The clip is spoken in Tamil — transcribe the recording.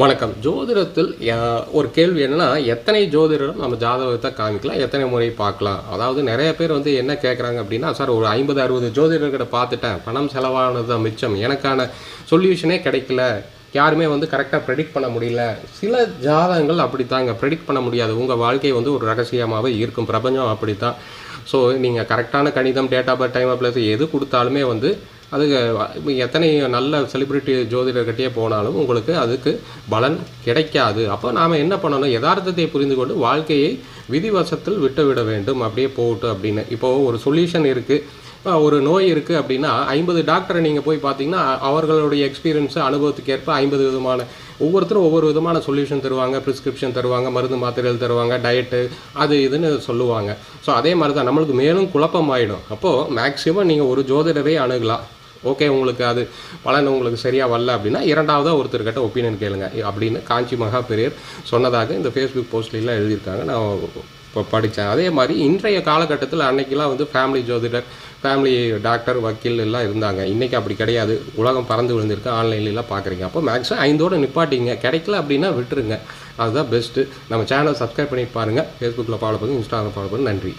வணக்கம். ஜோதிடத்தில் ஒரு கேள்வி என்னன்னா எத்தனை ஜோதிடரும் நம்ம ஜாதகத்தை காமிக்கலாம் எத்தனை முறை பார்க்கலாம்? அதாவது நிறைய பேர் வந்து என்ன கேட்குறாங்க அப்படின்னா சார் ஒரு ஐம்பது அறுபது ஜோதிடர்கிட்ட பார்த்துட்டேன். பணம் செலவானது தான் மிச்சம். எனக்கான சொல்யூஷனே கிடைக்கல. யாருமே வந்து கரெக்டாக ப்ரெடிக்ட் பண்ண முடியல. சில ஜாதகங்கள் அப்படித்தாங்க. ப்ரெடிக்ட் பண்ண முடியாது. உங்கள் வாழ்க்கை வந்து ஒரு ரகசியமாகவே இருக்கும். பிரபஞ்சம் அப்படி தான் ஸோ நீங்கள் கரெக்டான கணிதம் date of birth time plus plus எது கொடுத்தாலுமே வந்து அதுக்கு எத்தனை நல்ல செலிபிரிட்டி ஜோதிடர்கிட்டயே போனாலும் உங்களுக்கு அதுக்கு பலன் கிடைக்காது. அப்போ நாம் என்ன பண்ணணும்? யதார்த்தத்தை புரிந்து கொண்டு வாழ்க்கையை விதிவசத்தில் விட்டுவிட வேண்டும். அப்படியே போகட்டும் அப்படின்னு. இப்போது ஒரு சொல்யூஷன் இருக்குது ஒரு நோய் இருக்குது அப்படின்னா ஐம்பது டாக்டரை நீங்கள் போய் பார்த்தீங்கன்னா அவர்களுடைய எக்ஸ்பீரியன்ஸு அனுபவத்துக்கு ஏற்ப ஐம்பது விதமான ஒவ்வொருத்தரும் ஒவ்வொரு விதமான சொல்யூஷன் தருவாங்க. ப்ரிஸ்கிரிப்ஷன் தருவாங்க மருந்து மாத்திரைகள் தருவாங்க டயட்டு அது இதுன்னு சொல்லுவாங்க. ஸோ அதே மாதிரி தான் நம்மளுக்கு மேலும் குழப்பமாயிடும். அப்போது மேக்ஸிமம் நீங்கள் ஒரு ஜோதிடரை அணுகலாம். ஓகே உங்களுக்கு அது பலன் உங்களுக்கு சரியாக வரல அப்படின்னா இரண்டாவதாக ஒருத்தர்கிட்ட ஒப்பீனியன் கேளுங்க. அப்படின்னு காஞ்சி மகா பெரியர் சொன்னதாக இந்த ஃபேஸ்புக் போஸ்ட்லாம் எழுதியிருக்காங்க. நான் இப்போ படித்தேன் அதே மாதிரி இன்றைய காலகட்டத்தில் அன்னைக்கெலாம் வந்து ஃபேமிலி ஜோதிடர் ஃபேமிலி டாக்டர் வக்கீல் எல்லாம் இருந்தாங்க. இன்றைக்கி அப்படி கிடையாது. உலகம் பறந்து விழுந்திருக்கு. ஆன்லைன்லாம் பார்க்குறீங்க அப்போ மேக்ஸிமம் ஐந்தோடு நிப்பாட்டிங்க. கிடைக்கல அப்படின்னா விட்டுருங்க. அதுதான் பெஸ்ட்டு நம்ம சேனல் சப்ஸ்கிரைப் பண்ணி பாருங்கள் ஃபேஸ்புக்கில் ஃபாலோ பண்ணுங்கள் இன்ஸ்டாகிராம் ஃபாலோ பண்ணுங்கள் நன்றி.